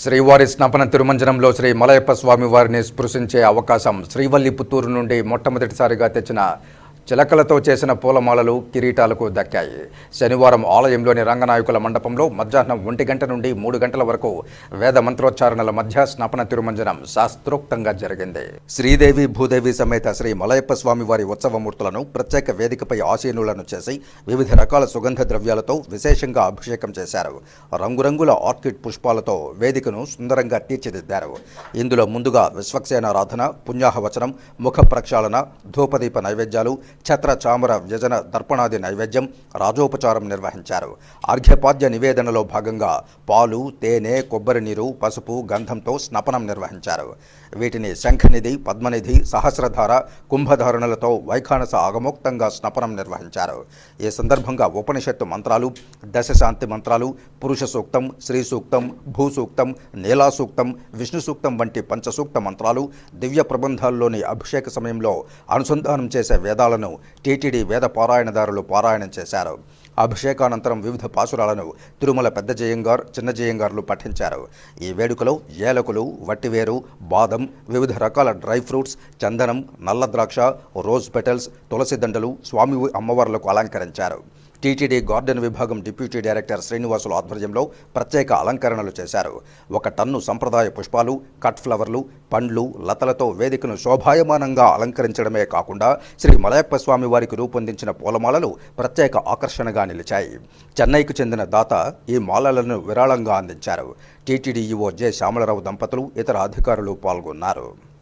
శ్రీవారి స్నపన తిరుమంజనంలో శ్రీ మలయప్ప స్వామి వారిని స్పృశించే అవకాశం శ్రీవల్లి పుత్తూరు నుండి మొట్టమొదటిసారిగా తెచ్చిన చిలకలతో చేసిన పూలమాలలు కిరీటాలకు దక్కాయి. శనివారం ఆలయంలోని రంగనాయకుల మండపంలో మధ్యాహ్నం ఒంటి గంట నుండి మూడు గంటల వరకు వేద మంత్రోచ్చారణల మధ్య స్నాపన తిరుమంజనం శాస్త్రోక్తంగా జరిగింది. శ్రీదేవి భూదేవి సమేత శ్రీ మలయప్ప స్వామి వారి ఉత్సవమూర్తులను ప్రత్యేక వేదికపై ఆశీనులను చేసి వివిధ రకాల సుగంధ ద్రవ్యాలతో విశేషంగా అభిషేకం చేశారు. రంగురంగుల ఆర్కిడ్ పుష్పాలతో వేదికను సుందరంగా తీర్చిదిద్దారు. ఇందులో ముందుగా విశ్వక్సేనారాధన పుణ్యాహవచనం ముఖ ప్రక్షాళన ధూపదీప నైవేద్యాలు ఛత్ర చామర వ్యజన దర్పణాది నైవేద్యం రాజోపచారం నిర్వహించారు. అర్ఘ్యపాద్య నివేదనలో భాగంగా పాలు తేనె కొబ్బరి నీరు పసుపు గంధంతో స్నపనం నిర్వహించారు. వీటిని శంఖనిధి పద్మనిధి సహస్రధార కుంభధారణలతో వైఖానస ఆగమోక్తంగా స్నపనం నిర్వహించారు. ఈ సందర్భంగా ఉపనిషత్తు మంత్రాలు దశశాంతి మంత్రాలు పురుష సూక్తం శ్రీ సూక్తం భూ సూక్తం నీలా సూక్తం విష్ణు సూక్తం వంటి పంచసూక్త మంత్రాలు దివ్య ప్రబంధాల్లోని అభిషేక సమయంలో అనుసంధానం చేసే వేదాలను టీటీడీ వేద పారాయణదారులు పారాయణం చేశారు. అభిషేకానంతరం వివిధ పాసురాలను తిరుమల పెద్ద జయంగార్ చిన్న జయంగార్లు పఠించారు. ఈ వేడుకలో ఏలకులు వట్టివేరు బాదం వివిధ రకాల డ్రై ఫ్రూట్స్ చందనం నల్ల ద్రాక్ష రోజ్ పెటల్స్ తులసి దండలు స్వామి అమ్మవార్లకు అలంకరించారు. టీటీడీ గార్డెన్ విభాగం డిప్యూటీ డైరెక్టర్ శ్రీనివాసుల ఆధ్వర్యంలో ప్రత్యేక అలంకరణలు చేశారు. ఒక టన్ను సంప్రదాయ పుష్పాలు కట్ ఫ్లవర్లు పండ్లు లతలతో వేదికను శోభాయమానంగా అలంకరించడమే కాకుండా శ్రీ మలయప్ప స్వామి వారికి రూపొందించిన పూలమాలలు ప్రత్యేక ఆకర్షణగా నిలిచాయి. చెన్నైకు చెందిన దాత ఈ మాలలను విరాళంగా అందించారు. TTD EO J. శ్యామలరావు దంపతులు ఇతర అధికారులు పాల్గొన్నారు.